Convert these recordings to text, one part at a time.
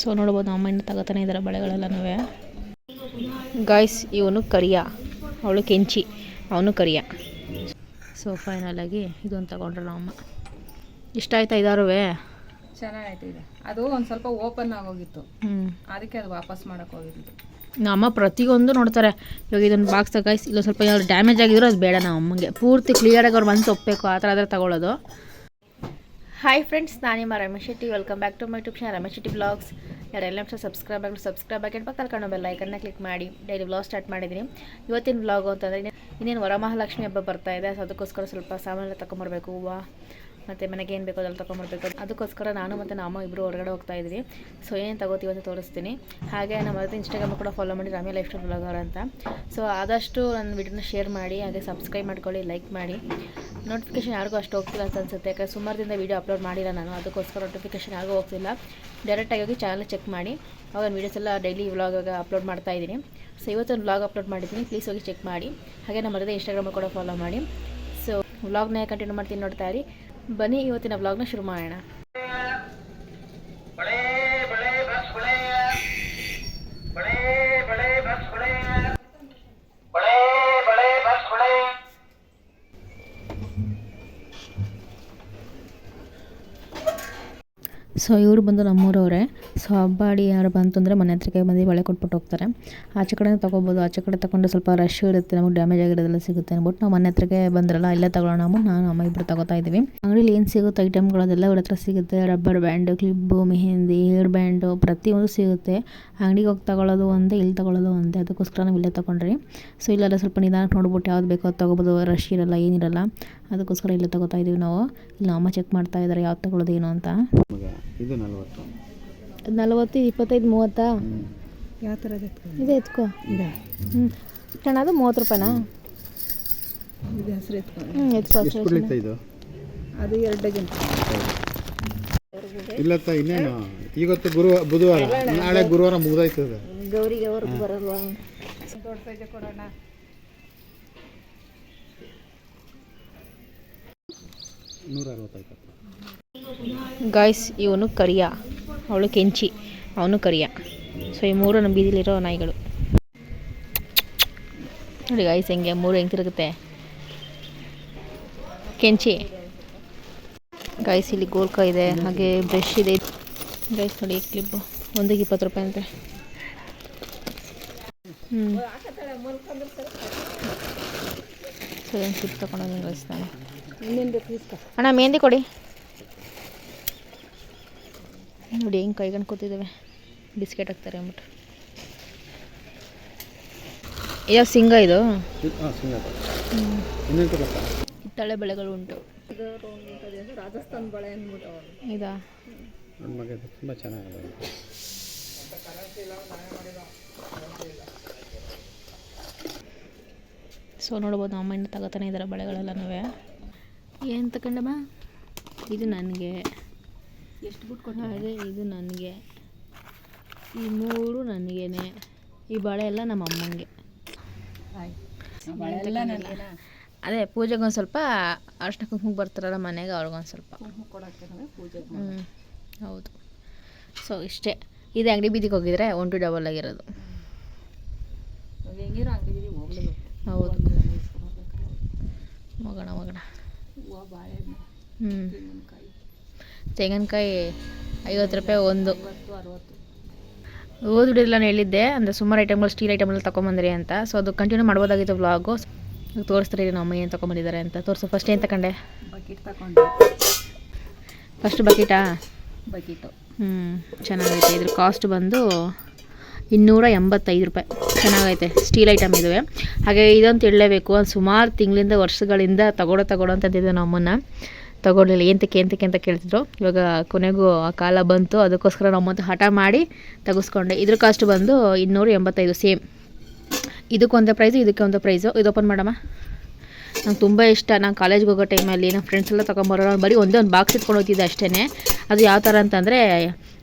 So ನೋಡ್ಬೋದು ಅಮ್ಮ ಇನ್ನು ತಗೋತಾನೆ ಇದ್ದಾರೆ ಬಳೆಗಳೆಲ್ಲನೂ ಗಾಯ್ಸ್ ಇವನು ಕರಿಯ. ಅವಳು ಕೆಂಚಿ. ಅವನು ಕರಿಯ. ಸೊ ಫೈನಲಾಗಿ ಇದೊಂದು ತಗೊಂಡ್ರೆ ಅಮ್ಮ. ಇಷ್ಟ ಆಯ್ತಾ ಇದಾರುವೆ? ಚೆನ್ನಾಗಾಯ್ತು ಇದೆ. ಅದು ಒಂದು ಸ್ವಲ್ಪ ಓಪನ್ ಆಗೋಗಿತ್ತು. ಹ್ಞೂ ಅದಕ್ಕೆ ಅದು ವಾಪಸ್ ಮಾಡಕ್ಕೆ ಹೋಗಿದ್ದು. ನಮ್ಮ ಪ್ರತಿಯೊಂದು ನೋಡ್ತಾರೆ. ಇವಾಗ ಇದೊಂದು ಬಾಕ್ಸ್ ಗಾಯ್ಸ್ ಇಲ್ಲೊಂದು ಸ್ವಲ್ಪ ಏನಾದ್ರು ಡ್ಯಾಮೇಜ್ ಆಗಿದ್ರು ಅದು ಬೇಡ ನಮ್ಮ ಅಮ್ಮಂಗೆ. ಪೂರ್ತಿ ಕ್ಲಿಯರಾಗಿ ಅವ್ರು ಮನಸ್ಸು ಒಪ್ಪಬೇಕು ಆ ಥರ ಆದರೆ ತಗೊಳ್ಳೋದು. ಹಾಯ್ ಫ್ರೆಂಡ್ಸ್ ನಾನು ನಿಮ್ಮ Ramesh Shetty. Welcome back to my YouTube channel Ramesh Shetty vlogs ಯಾರೆಲ್ಲ ನಿಮಿಷ ಸಬ್ಸ್ಕ್ರೈಬ್ ಆಗಿ ಸಬ್ಸ್ಕ್ರೈಬ್ ಆಗಿ ಪಕ್ಕದಲ್ಲಿ ಕರ್ಕೊಂಡು ಐಕನ್ನ ಕ್ಲಿಕ್ ಮಾಡಿ. ಡೈಲಿ ಬ್ಲಾಗ್ ಸ್ಟಾರ್ಟ್ ಮಾಡಿದ್ದೀನಿ. ಇವತ್ತಿನ ಬ್ಲಾಗು ಅಂತಂದರೆ ಇನ್ನೇನು ವರಮಹಾಲಕ್ಷ್ಮಿ ಹಬ್ಬ ಬರ್ತಾ ಇದೆ ಸೊ ಅದಕ್ಕೋಸ್ಕರ ಸ್ವಲ್ಪ ಸಾಮಾನೆಲ್ಲ ತಗೊಂಬರ್ಬೇಕು ಹೂವು, ಮತ್ತು ಮನೆಗೆ ಏನು ಬೇಕೋ ಅದೆಲ್ಲ ತೊಗೊಂಬರ್ಬೇಕು ಅದಕ್ಕೋಸ್ಕರ ನಾನು ಮತ್ತು ನಮ್ಮ ಇಬ್ಬರು ಹೊರಗಡೆ ಹೋಗ್ತಾ ಇದ್ದೀವಿ ಸೊ ಏನು ತಗೋತೀವಿ ಅಂತ ತೋರಿಸ್ತೀನಿ. ಹಾಗೆ ನಮ್ಮ ಮತ್ತೆ ಇನ್ಸ್ಟಾಗ್ರಾಮ್ ಕೂಡ ಫಾಲೋ ಮಾಡಿ ರಾಮಿ ಲೈಫ್ ಸ್ಟೈಲ್ ಬ್ಲಾಗರ್ ಅಂತ. ಸೊ ಆದಷ್ಟು ನನ್ನ ವಿಡಿಯೋನ ಶೇರ್ ಮಾಡಿ, ಹಾಗೆ ಸಬ್ಸ್ಕ್ರೈಬ್ ಮಾಡ್ಕೊಳ್ಳಿ ಲೈಕ್ ಮಾಡಿ. ನೋಟಿಫಿಕೇಶನ್ ಯಾರಿಗೂ ಅಷ್ಟು ಹೋಗ್ತಿಲ್ಲ ಅಂತ ಅನ್ಸುತ್ತೆ. ಯಾಕಂದ್ರೆ ಸುಮಾರು ದಿನ ವೀಡಿಯೋ ಅಪ್ಲೋಡ್ ಮಾಡಿಲ್ಲ ನಾನು. ಅದಕ್ಕೋಸ್ಕರ ನೋಟಿಫಿಕೇಷನ್ ಯಾರಿಗೂ ಹೋಗ್ತಿಲ್ಲ. ಡೈರೆಕ್ಟಾಗಿ ಹೋಗಿ ಚಾನಲ್ ಚೆಕ್ ಮಾಡಿ. ಅವಾಗ ವೀಡಿಯೋಸ್ ಎಲ್ಲ ಡೈಲಿ ವ್ಲಾಗಾಗ ಅಪ್ಲೋಡ್ ಮಾಡ್ತಾ ಇದ್ದೀನಿ. ಸೊ ಇವತ್ತೊಂದು ವ್ಲಾಗ್ ಅಪ್ಲೋಡ್ ಮಾಡಿದ್ದೀನಿ. ಪ್ಲೀಸ್ ಹೋಗಿ ಚೆಕ್ ಮಾಡಿ. ಹಾಗೆ ನಮ್ಮ ಮರದ ಇನ್ಸ್ಟಾಗ್ರಾಮ್ ಕೂಡ ಫಾಲೋ ಮಾಡಿ. ಸೊ ವ್ಲಾಗ್ನ ಕಂಟಿನ್ಯೂ ಮಾಡ್ತೀನಿ ನೋಡ್ತಾ ಇರಿ. ಬನ್ನಿ, ಇವತ್ತಿನ ವ್ಲಾಗ್ನ ಶುರು ಮಾಡೋಣ. ಸೊ ಇವರು ಬಂದು ನಮ್ಮೂರವರೇ. ಸೊ ಹಬ್ಬಾಡಿ ಯಾರು ಬಂತು ಅಂದರೆ ಮನೆ ಹತ್ರಕ್ಕೆ ಬಂದು ಬಳೆ ಕೊಟ್ಬಿಟ್ಟು ಹೋಗ್ತಾರೆ. ಆಚೆ ಕಡೆ ತೊಗೋಬೋದು. ಆಚೆ ಕಡೆ ತಗೊಂಡು ಸ್ವಲ್ಪ ರಶ್ ಇರುತ್ತೆ. ನಮಗೆ ಡ್ಯಾಮೇಜ್ ಆಗಿರೋದೆಲ್ಲ ಸಿಗುತ್ತೆ ಅಂದ್ಬಿಟ್ಟು ನಾವು ಮನೆ ಹತ್ರಕ್ಕೆ ಬಂದ್ರಲ್ಲ, ಇಲ್ಲೇ ತಗೊಳ್ಳೋಣ ಅಂದ್ಬಿಟ್ಟು ನಾನು ಅಮ್ಮ ಇಬ್ಬರು ತಗೋತಾ ಇದ್ದೀವಿ. ಅಂಗಡಿಲಿ ಏನು ಸಿಗುತ್ತೆ ಐಟಮ್ಗಳದೆಲ್ಲ ಇವ್ರ ಹತ್ರ ಸಿಗುತ್ತೆ. Rubber band clip mehndi hair band ಪ್ರತಿಯೊಂದು ಸಿಗುತ್ತೆ. ಅಂಗಡಿಗೆ ಹೋಗಿ ತಗೊಳ್ಳೋದು ಒಂದೇ, ಇಲ್ಲಿ ತಗೊಳ್ಳೋದು ಒಂದೇ. ಅದಕ್ಕೋಸ್ಕರ ನಾವು ಇಲ್ಲೇ ತೊಗೊಂಡ್ರಿ. ಸೊ ಇಲ್ಲೆಲ್ಲ ಸ್ವಲ್ಪ ನಿಧಾನಕ್ಕೆ ನೋಡ್ಬಿಟ್ಟು ಯಾವ್ದು ಬೇಕೋ ಅದು ತೊಗೋಬೋದು. ರಶ್ ಇರಲ್ಲ, ಏನಿರಲ್ಲ. ಅದಕ್ಕೋಸ್ಕರ ಇಲ್ಲೇ ತಗೋತಾ ಇದೀವಿ ನಾವು. ಇಲ್ಲಿ ಅಮ್ಮ ಚೆಕ್ ಮಾಡ್ತಾ ಇದ್ದಾರೆ ಯಾವ್ದು ತಗೊಳ್ಳೋದು ಏನು ಅಂತ. ಇದು ನಲ್ವತ್ತು. ನಲ್ವತ್ತು ಇಪ್ಪತ್ತೈದು ಮೂವತ್ತಾ? ಯಾವ ಥರದ ಇದೆ ಎತ್ಕೋ. ಹ್ಞೂ ಅಣ್ಣ ಅದು ಮೂವತ್ತು ರೂಪಾಯಿನಾ? ಇದು ಹೆಸರು ಎತ್ಕೋ. ಹ್ಞೂ ಎತ್ಕೋ ಇದು ಅದು ಎರಡು ಡಜನ್. ಇಲ್ಲತ್ತ ಇನ್ನೇನು? ಇವತ್ತು ಗುರುವಾರ ಬುಧವಾರ. ನಾಳೆ ಗುರುವಾರ ಮುಗ್ದಾಯ್ತದೆ. ಗೌರಿಗೆ ಅವ್ರಿಗೆ ಬರಲ್ವಾ? ದೊಡ್ಡ ಸೈಜ್ ಕೊಡೋಣ. ನೂರ ಗಾಯ್ಸ್ ಇವನು ಕರಿಯ. ಅವಳು ಕೆಂಚಿ. ಅವನು ಕರಿಯ. ಸೊ ಈ ಮೂರು ನಮ್ಮ ಬೀದಿಲಿರೋ ನಾಯಿಗಳು. ನೋಡಿ ಗಾಯ್ಸ್ ಹೆಂಗೆ ಮೂರು ಹೆಂಗೆ ತಿರುಗುತ್ತೆ ಕೆಂಚಿ. ಗಾಯ್ಸ್ ಇಲ್ಲಿ ಗೋಲ್ಕ ಇದೆ, ಹಾಗೆ ಬ್ರಷ್ ಇದೆ. ಗೈಸ್ ನೋಡಿ ಕ್ಲಿಪ್ಪು ಒಂದಿಗೆ ಇಪ್ಪತ್ತು ರೂಪಾಯಿ ಅಂತೆ. ಹ್ಞೂ ಸೊ ಏನು ಕ್ಲಿಪ್ ತೊಗೊಂಡೋಗಿ ಗೈಸ್ ಅಣ್ಣ ಮೆಹಂದಿ ಕೊಡಿ. ನೋಡಿ ಹೆಂಗೆ ಕೈಗಂಡು ಕೂತಿದ್ದಾವೆ ಬಿಸ್ಕೆಟ್ ಹಾಕ್ತಾರೆ ಅಂದ್ಬಿಟ್ಟು. ಯಾವ ಸಿಂಗ ಇದು? ಹಿತ್ತಾಳೆ ಬೆಳೆಗಳು ಉಂಟು. ರಾಜಸ್ಥಾನ್ ಬಳೆ ಅಂದ್ಬಿಟ್ಟು. ಇದು ತುಂಬ ಚೆನ್ನಾಗಿದೆ. ಸೊ ನೋಡ್ಬೋದು ಅಮ್ಮ ಇನ್ನು ತಗೋತಾನೆ ಇದ್ದಾರೆ ಬಳೆಗಳೆಲ್ಲನೂ ಏನು ತಗೊಂಡಮ್ಮ ಇದು ನನಗೆ. ಎಷ್ಟು ಬಿಟ್ಟು ಕೊಟ್ಟಿದೆ ಇದು ನನಗೆ. ಈ ಮೂರು ನನಗೇನೆ. ಈ ಬಾಳೆ ಎಲ್ಲ ನಮ್ಮ ಅಮ್ಮಂಗೆ. ಅದೇ ಪೂಜೆಗೆ ಒಂದು ಸ್ವಲ್ಪ ಅರ್ಶಿನ ಕುಂಕುಮ ಬರ್ತಾರಲ್ಲ ಮನೆಗೆ ಅವ್ರಿಗೊಂದು ಸ್ವಲ್ಪ. ಹ್ಞೂ ಹೌದು. ಸೊ ಇಷ್ಟೇ. ಇದು ಅಂಗಡಿ ಬೀದಿಗೆ ಹೋಗಿದ್ರೆ ಒನ್ ಟು ಡಬಲ್ ಆಗಿರೋದು ಹೆಂಗಿರೋ ಅಂಗಡಿ ಬೀದಿ ಹೋಗ್ಲಿಲ್ಲ ಹೌದು ಹೋಗೋಣ ಹೋಗೋಣ ಹೂವು ಬಾಳೆಹಣ್ಣು ಹ್ಞೂ ತೆಂಗಿನಕಾಯಿ. ತೆಂಗಿನಕಾಯಿ ಐವತ್ತು ರೂಪಾಯಿ ಒಂದು. ಐವತ್ತು ಅರವತ್ತು. ಓದಿಡಿಲ್ಲ ನಾನು ಹೇಳಿದ್ದೆ ಅಂದರೆ ಸುಮಾರು ಐಟಮ್ಗಳು ಸ್ಟೀಲ್ ಐಟಮ್ಗಳು ತೊಗೊಂಬಂದ್ರಿ ಅಂತ. ಸೊ ಅದು ಕಂಟಿನ್ಯೂ ಮಾಡ್ಬೋದಾಗಿತ್ತು ವ್ಲಾಗು ತೋರಿಸ್ತಾರೆ ನಮ್ಮ ಅಮ್ಮ ಏನು ತೊಗೊಂಬಂದಿದ್ದಾರೆ ಅಂತ. ತೋರಿಸು ಫಸ್ಟ್ ಏನು ತಗೊಂಡೆ ಬಕೆಟ್ ತಗೊಂಡು. ಫಸ್ಟ್ ಬಕೆಟಾ ಬಕೆಟು ಹ್ಞೂ ಚೆನ್ನಾಗೈತೆ. ಇದ್ರ ಕಾಸ್ಟ್ ಬಂದು ಇನ್ನೂರ ಎಂಬತ್ತೈದು ರೂಪಾಯಿ. ಚೆನ್ನಾಗೈತೆ. ಸ್ಟೀಲ್ ಐಟಮ್ ಇದುವೆ. ಹಾಗೆ ಇದಂತ ಹೇಳಲೇಬೇಕು ಒಂದು ಸುಮಾರು ತಿಂಗಳಿಂದ ವರ್ಷಗಳಿಂದ ತಗೊಳ್ಳೋ ತಗೊಳ್ಳೋ ಅಂತಂದಿದ್ದೆ ನಮ್ಮನ್ನ ತಗೊಳ್ಳಿಲ್ಲ ಏಂತಕ್ಕೆ ಏಂತಕ್ಕೆ ಅಂತ ಕೇಳ್ತಿದ್ರು. ಇವಾಗ ಕೊನೆಗೂ ಆ ಕಾಲ ಬಂತು, ಅದಕ್ಕೋಸ್ಕರ ನಮ್ಮಂತ ಹಠ ಮಾಡಿ ತೆಗೆಸ್ಕೊಂಡೆ. ಇದ್ರ ಕಾಸ್ಟ್ ಬಂದು ಇನ್ನೂರ ಎಂಬತ್ತೈದು ಸೇಮ್ ಇದಕ್ಕೊಂದು ಪ್ರೈಸು ಇದಕ್ಕೆ ಒಂದು ಪ್ರೈಸು ಇದು ಓಪನ್ ಮಾಡಮ್ಮ. ನಂಗೆ ತುಂಬ ಇಷ್ಟ. ನಾನು ಕಾಲೇಜ್ಗೆ ಹೋಗೋ ಟೈಮಲ್ಲಿ ನಮ್ಮ ಫ್ರೆಂಡ್ಸ್ ಎಲ್ಲ ತೊಗೊಂಬರೋ ಬರೀ ಒಂದೇ ಒಂದು ಬಾಕ್ಸ್ ಇಟ್ಕೊಂಡು ಹೋಗ್ತಿದ್ದೆ ಅಷ್ಟೇ ಅದು ಯಾವ ಥರ ಅಂತಂದರೆ,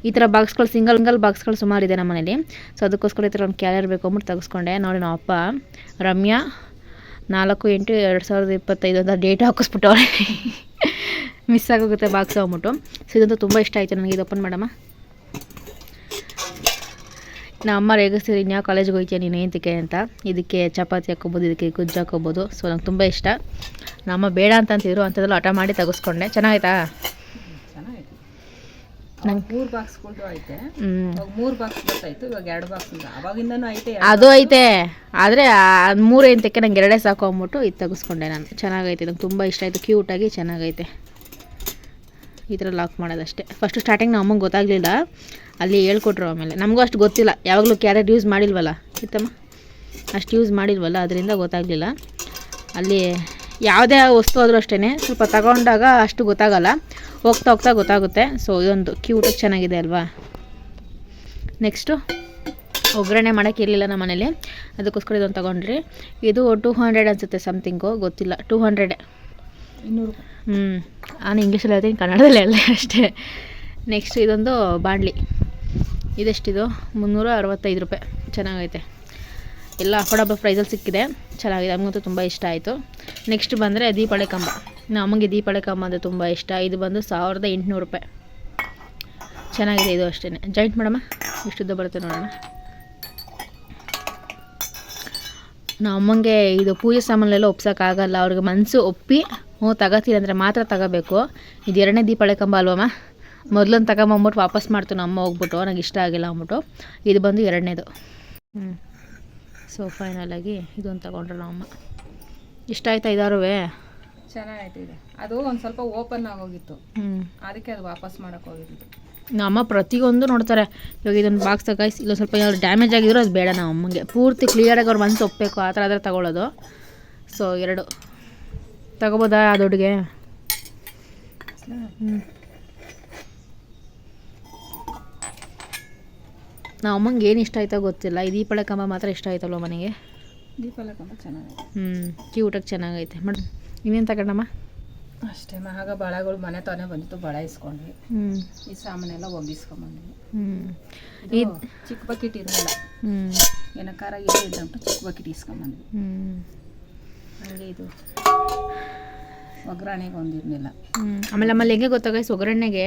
ಈ ಥರ ಬಾಕ್ಸ್ಗಳು ಸಿಂಗಲ್ ಸಿಂಗಲ್ ಬಾಕ್ಸ್ಗಳು ಸುಮಾರು ಇದೆ ನಮ್ಮ ಮನೇಲಿ. ಸೊ ಅದಕ್ಕೋಸ್ಕರ ಈ ಥರ ಒಂದು ಕ್ಯಾರಿಯರ್ ಬೇಕು ಅಂದ್ಬಿಟ್ಟು ತೆಗೆಸ್ಕೊಂಡೆ. ನೋಡಿ ನಮ್ಮ ಅಪ್ಪ, ರಮ್ಯಾ, ನಾಲ್ಕು ಎಂಟು, ಎರಡು ಸಾವಿರದ ಇಪ್ಪತ್ತೈದು ಅಂತ ಡೇಟ್ ಹಾಕಿಸ್ಬಿಟ್ಟವ್ರೆ. ಮಿಸ್ ಆಗೋಗುತ್ತೆ ಬಾಕ್ಸ್ ಹೋಗ್ಬಿಟ್ಟು ಸೊ ಇದಂತೂ ತುಂಬ ಇಷ್ಟ ಆಯಿತು ನನಗೆ. ಇದು ಓಪನ್ ಮಾಡಮ್ಮ. ನಮ್ಮ ಅಮ್ಮ ರೇಗಿಸ್ತೀರಿ ಇನ್ಯಾವ ಕಾಲೇಜ್ಗೆ ಹೋಗ್ತೀಯ ನೀನು ಏಂತಕ್ಕೆ ಅಂತ. ಇದಕ್ಕೆ ಚಪಾತಿ ಹಾಕ್ಕೊಬೋದು ಇದಕ್ಕೆ ಗುಜ್ಜು ಹಾಕ್ಕೊಬೋದು. ಸೊ ನಂಗೆ ತುಂಬ ಇಷ್ಟ. ನಮ್ಮ ಬೇಡ ಅಂತ ಅಂತಿದ್ರು ಅಂಥದ್ದೆಲ್ಲ ಹಠ ಮಾಡಿ ತೆಗೆಸ್ಕೊಂಡೆ. ಚೆನ್ನಾಗಾಯ್ತಾ ಮೂರು ಐತೆ ಮೂರು ಬಾಕ್ಸ್ ಗೊತ್ತಾಯ್ತು ಇವಾಗ ಎರಡು ಬಾಕ್ಸ್ ಇದೆ ಅವಾಗಿಂದನೂ ಐತೆ ಅದು ಐತೆ. ಆದರೆ ಮೂರು ಎಂತಕ್ಕೆ ನಂಗೆ ಎರಡೇ ಸಾಕು ಅಂದ್ಬಿಟ್ಟು ಇದು ತೆಗೆಸ್ಕೊಂಡೆ ನಾನು. ಚೆನ್ನಾಗೈತೆ. ನಂಗೆ ತುಂಬ ಇಷ್ಟ ಆಯಿತು. ಕ್ಯೂಟಾಗಿ ಚೆನ್ನಾಗೈತೆ. ಈ ಥರ ಲಾಕ್ ಮಾಡೋದಷ್ಟೇ. ಫಸ್ಟು ಸ್ಟಾರ್ಟಿಂಗ್ ನಮ್ಮ ಅಮ್ಮಂಗೆ ಗೊತ್ತಾಗಲಿಲ್ಲ. ಅಲ್ಲಿ ಹೇಳ್ಕೊಟ್ರು ಆಮೇಲೆ. ನಮಗೂ ಅಷ್ಟು ಗೊತ್ತಿಲ್ಲ. ಯಾವಾಗಲೂ ಕ್ಯಾರೆಟ್ ಯೂಸ್ ಮಾಡಿಲ್ವಲ್ಲ? ಇತ್ತಮ್ಮ? ಅಷ್ಟು ಯೂಸ್ ಮಾಡಿಲ್ವಲ್ಲ? ಅದರಿಂದ ಗೊತ್ತಾಗಲಿಲ್ಲ. ಅಲ್ಲಿ ಯಾವುದೇ ವಸ್ತು ಆದರೂ ಅಷ್ಟೇ ಸ್ವಲ್ಪ ತಗೊಂಡಾಗ ಅಷ್ಟು ಗೊತ್ತಾಗಲ್ಲ. ಹೋಗ್ತಾ ಹೋಗ್ತಾ ಗೊತ್ತಾಗುತ್ತೆ. ಸೊ ಇದೊಂದು ಕ್ಯೂಟಾಗಿ ಚೆನ್ನಾಗಿದೆ ಅಲ್ವಾ? ನೆಕ್ಸ್ಟು ಒಗ್ಗರಣೆ ಮಾಡೋಕ್ಕೆ ಇರಲಿಲ್ಲ ನಮ್ಮ ಮನೇಲಿ. ಅದಕ್ಕೋಸ್ಕರ ಇದೊಂದು ತೊಗೊಂಡ್ರಿ. ಇದು ಟೂ ಹಂಡ್ರೆಡ್ ಅನಿಸುತ್ತೆ ಸಮಥಿಂಗು ಗೊತ್ತಿಲ್ಲ. ಟೂ ಹಂಡ್ರೆಡ್ ಇನ್ನೂರು ಹ್ಞೂ ನಾನು ಇಂಗ್ಲೀಷಲ್ಲಿ ಹೇಳ್ತೀನಿ, ಕನ್ನಡದಲ್ಲಿ ಹೇಳಲೆ ಅಷ್ಟೇ. ನೆಕ್ಸ್ಟ್ ಇದೊಂದು ಬಾಂಡ್ಲಿ. ಇದೆಷ್ಟಿದು? ಮುನ್ನೂರ ಅರವತ್ತೈದು ರೂಪಾಯಿ. ಚೆನ್ನಾಗೈತೆ. ಎಲ್ಲ ಅಫೋರ್ಡಬಲ್ ಪ್ರೈಸಲ್ಲಿ ಸಿಕ್ಕಿದೆ. ಚೆನ್ನಾಗಿದೆ. ನಮಗಂತೂ ತುಂಬ ಇಷ್ಟ ಆಯಿತು. ನೆಕ್ಸ್ಟ್ ಬಂದರೆ ದೀಪಾವಳಿ ಕಂಬ. ನಮಗೆ ದೀಪಾಳೆ ದೀಪಾವಳಿ ಕಂಬ ಅಂದರೆ ತುಂಬ ಇಷ್ಟ. ಇದು ಬಂದು ಸಾವಿರದ ಎಂಟುನೂರು ರೂಪಾಯಿ. ಚೆನ್ನಾಗಿದೆ ಇದು ಅಷ್ಟೇ. ಜಾಯಿಂಟ್ ಮಾಡಮ್ಮ. ಎಷ್ಟುದ್ದ ಬರುತ್ತೆ ನೋಡೋಣ. ನಮ್ಮಂಗೆ ಇದು ಪೂಜೆ ಸಾಮಾನೆಲ್ಲ ಒಪ್ಸೋಕ್ಕಾಗಲ್ಲ. ಅವ್ರಿಗೆ ಮನಸ್ಸು ಒಪ್ಪಿ ಹ್ಞೂ ತಗೋತೀನಿ ಅಂದರೆ ಮಾತ್ರ ತಗೋಬೇಕು. ಇದು ಎರಡನೇ ದೀಪಾವಳಿ ಕಂಬ ಅಲ್ವಮ್ಮ ಮೊದಲೊಂದು ತಗೊಂಬಂದ್ಬಿಟ್ಟು ವಾಪಸ್ ಮಾಡ್ತು ನಮ್ಮ ಅಮ್ಮ ಹೋಗ್ಬಿಟ್ಟು ನನಗೆ ಇಷ್ಟ ಆಗಿಲ್ಲ ಅಂದ್ಬಿಟ್ಟು. ಇದು ಬಂದು ಎರಡನೇದು. ಹ್ಞೂ ಸೊ ಫೈನಲಾಗಿ ಇದೊಂದು ತಗೊಂಡ್ರೆ ನಮ್ಮಮ್ಮ ಇಷ್ಟ ಆಯ್ತಾ ಇದಾರು ಚೆನ್ನಾಗೈತೆ ಇದೆ. ಅದು ಒಂದು ಸ್ವಲ್ಪ ಓಪನ್ ಆಗೋಗಿತ್ತು. ಹ್ಞೂ ಅದಕ್ಕೆ ಅದು ವಾಪಸ್ ಮಾಡಕ್ಕೆ ಹೋಗಿದ್ದು. ನಮ್ಮ ಪ್ರತಿಯೊಂದು ನೋಡ್ತಾರೆ ಇವಾಗ ಇದೊಂದು ಬಾಕ್ಸ್ ತಗಾಯಿಸಿ ಇಲ್ಲ ಸ್ವಲ್ಪ ಏನಾದ್ರು ಡ್ಯಾಮೇಜ್ ಆಗಿದ್ರು ಅದು ಬೇಡ ನಾವು ಅಮ್ಮಂಗೆ. ಪೂರ್ತಿ ಕ್ಲಿಯರಾಗಿ ಅವ್ರು ಮನ್ಸು ಒಪ್ಪಬೇಕು ಆ ಥರ ಆದರೆ ತಗೊಳ್ಳೋದು. ಸೊ ಎರಡು. ತಗೋಬೋದಾ ಆ ದುಡ್ಡಿಗೆ ಹ್ಞೂ ನಮ್ಮ ಅಮ್ಮಂಗೆ ಏನು ಇಷ್ಟ ಆಯ್ತೋ ಗೊತ್ತಿಲ್ಲ. ಈ ದೀಪಾವಳಿ ಕಂಬ ಮಾತ್ರ ಇಷ್ಟ ಆಯ್ತಲ್ವ ಮನೆಗೆ? ದೀಪಾವಳಿ ಕಂಬ ಚೆನ್ನಾಗೈತೆ ಹ್ಞೂ ಕ್ಯೂಟಾಗಿ ಚೆನ್ನಾಗೈತೆ. ಮೇಡಮ್ ಇನ್ನೇನು ತಗೊಂಡಮ್ಮ ಅಷ್ಟೇ ಆಗ ಬಳೆಗಳು ಮನೆ ತಾನೇ ಬಂದಿತ್ತು ಬಳೆ ಇಸ್ಕೊಂಡ್ವಿ. ಹ್ಞೂ ಈ ಸಾಮಾನೆಲ್ಲ ಒಗ್ಗಿಸ್ಕೊಂಬಂದ್ವಿ. ಹ್ಞೂ ಇದು ಚಿಕ್ಕ ಬಕೆಟ್ ಇರಲಿಲ್ಲ. ಹ್ಞೂ ಏನಕ್ಕಾರ ಏನು ಇದ್ದಂಟು ಚಿಕ್ಕ ಬಕೆಟ್ ಇಸ್ಕೊಂಬಂದ್ವಿ. ಹ್ಞೂ ಹಾಗೆ ಇದು. ಒಗ್ಗರಣೆಗೆ ಒಂದಿರಲಿಲ್ಲ ಆಮೇಲೆ ನಮ್ಮಲ್ಲಿ ಹೆಂಗೆ ಗೊತ್ತಾ ಗೈಸ್ ಒಗ್ಗರಣೆಗೆ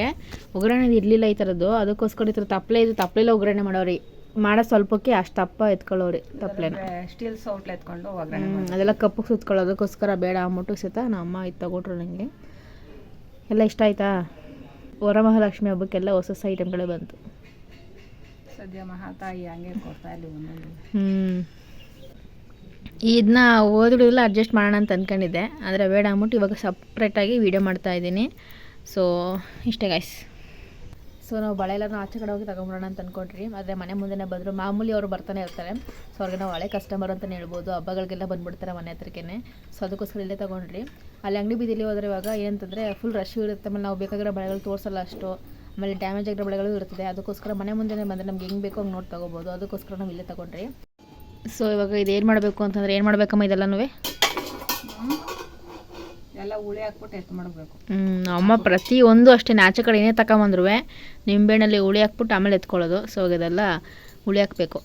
ಒಗ್ಗರಣೆ ಇರಲಿಲ್ಲ ಈ ಥರದ್ದು ಅದಕ್ಕೋಸ್ಕರ ಈ ಥರ ತಪ್ಪಲೆ ಇದು ತಪ್ಪಲೆಲ್ಲ ಒಗ್ಗರಣೆ ಮಾಡೋರಿ ಮಾಡೋ ಸ್ವಲ್ಪಕ್ಕೆ ಅಷ್ಟು ತಪ್ಪ ಎತ್ಕೊಳ್ಳೋರಿ ತಪ್ಪಲೆನ ಸ್ಟೀಲ್ ಸೌಟ್ಲ ಎತ್ಕೊಂಡು ಒಗ್ಗರಣೆ ಅದೆಲ್ಲ ಕಪ್ಪಗೆ ಸುತ್ಕೊಳ್ಳೋದಕ್ಕೋಸ್ಕರ ಬೇಡ ಅಂದ್ಬಿಟ್ಟು ಸಹಿತ ನಮ್ಮ ಅಮ್ಮ ಇದು ತಗೊಟ್ರು ನನಗೆ ಎಲ್ಲ ಇಷ್ಟ ಆಯ್ತಾ? ವರಮಹಾಲಕ್ಷ್ಮಿ ಹಬ್ಬಕ್ಕೆಲ್ಲ ಹೊಸ ಹೊಸ ಐಟಮ್ಗಳೇ ಬಂತು. ಸದ್ಯ ಮಹಾತಾಯಿ ಹಂಗೆ ಕೊಡ್ತಾ ಇಲ್ಲ ಹ್ಞೂ ಇದನ್ನ ಓದಿಡಿಲ್ಲ ಅಡ್ಜಸ್ಟ್ ಮಾಡೋಣ ಅಂತ ಅಂದ್ಕೊಂಡಿದ್ದೆ ಆದರೆ ಬೇಡ ಅಂದ್ಬಿಟ್ಟು ಇವಾಗ ಸಪ್ರೇಟಾಗಿ ವೀಡಿಯೋ ಮಾಡ್ತಾ ಇದ್ದೀನಿ. ಸೊ ಇಷ್ಟೇ ಗಾಯ್ಸ್ ಸೊ ನಾವು ಬಳೆ ಎಲ್ಲರೂ ಆಚೆ ಕಡೆ ಹೋಗಿ ತಗೊಂಬರೋಣ ಅಂತ ಅಂದ್ಕೊಂಡ್ರಿ ಆದರೆ ಮನೆ ಮುಂದೆನೇ ಬಂದರು. ಮಾಮೂಲಿ ಅವರು ಬರ್ತಾನೆ ಇರ್ತಾರೆ. ಸೊ ಅವ್ರಿಗೆ ನಾವು ಹಳೆ ಕಸ್ಟಮರ್ ಅಂತಲೇ ಹೇಳ್ಬೋದು. ಹಬ್ಬಗಳಿಗೆಲ್ಲ ಬಂದುಬಿಡ್ತಾರೆ ಮನೆ ಹತ್ರಕ್ಕೇ ಸೊ ಅದಕ್ಕೋಸ್ಕರ ಇಲ್ಲೇ ತೊಗೊಂಡ್ರಿ ಅಲ್ಲಿ ಅಂಗಡಿ ಬೀದಿಲಿ ಹೋದ್ರೆ ಇವಾಗ ಏನಂತಂದರೆ ಫುಲ್ ರಶ್ ಇರುತ್ತೆ. ಆಮೇಲೆ ನಾವು ಬೇಕಾಗಿರೋ ಬಳೆಗಳು ತೋರಿಸಲ್ಲ ಅಷ್ಟು. ಆಮೇಲೆ ಡ್ಯಾಮೇಜ್ ಆಗಿರೋ ಬಳೆಗಳು ಇರ್ತದೆ ಅದಕ್ಕೋಸ್ಕರ ಮನೆ ಮುಂದೆನೇ ಬಂದರೆ ನಮ್ಗೆ ಹೆಂಗೆ ಬೇಕೋ ಹಂಗೆ ನೋಡಿ ತೊಗೋಬೋದು. ಅದಕ್ಕೋಸ್ಕರ ನಾವು ಇಲ್ಲೇ ತೊಗೊಂಡ್ರಿ ಸೊ ಇವಾಗ ಇದು ಏನು ಮಾಡಬೇಕು ಅಂತಂದ್ರೆ ಏನು ಮಾಡಬೇಕಮ್ಮ ಇದೆಲ್ಲನೂ ಎಲ್ಲ ಹುಳಿ ಹಾಕ್ಬಿಟ್ಟು ಎತ್ತು ಮಾಡಬೇಕು. ಅಮ್ಮ ಪ್ರತಿ ಒಂದು ಅಷ್ಟೇ ಆಚೆ ಕಡೆ ಏನೇ ತಗೊಂಬಂದ್ರು ನಿಂಬೆಹಣ್ಣಲ್ಲಿ ಹುಳಿ ಹಾಕ್ಬಿಟ್ಟು ಆಮೇಲೆ ಎತ್ಕೊಳ್ಳೋದು. ಸೊ ಇದೆಲ್ಲ ಹುಳಿ ಹಾಕಬೇಕು.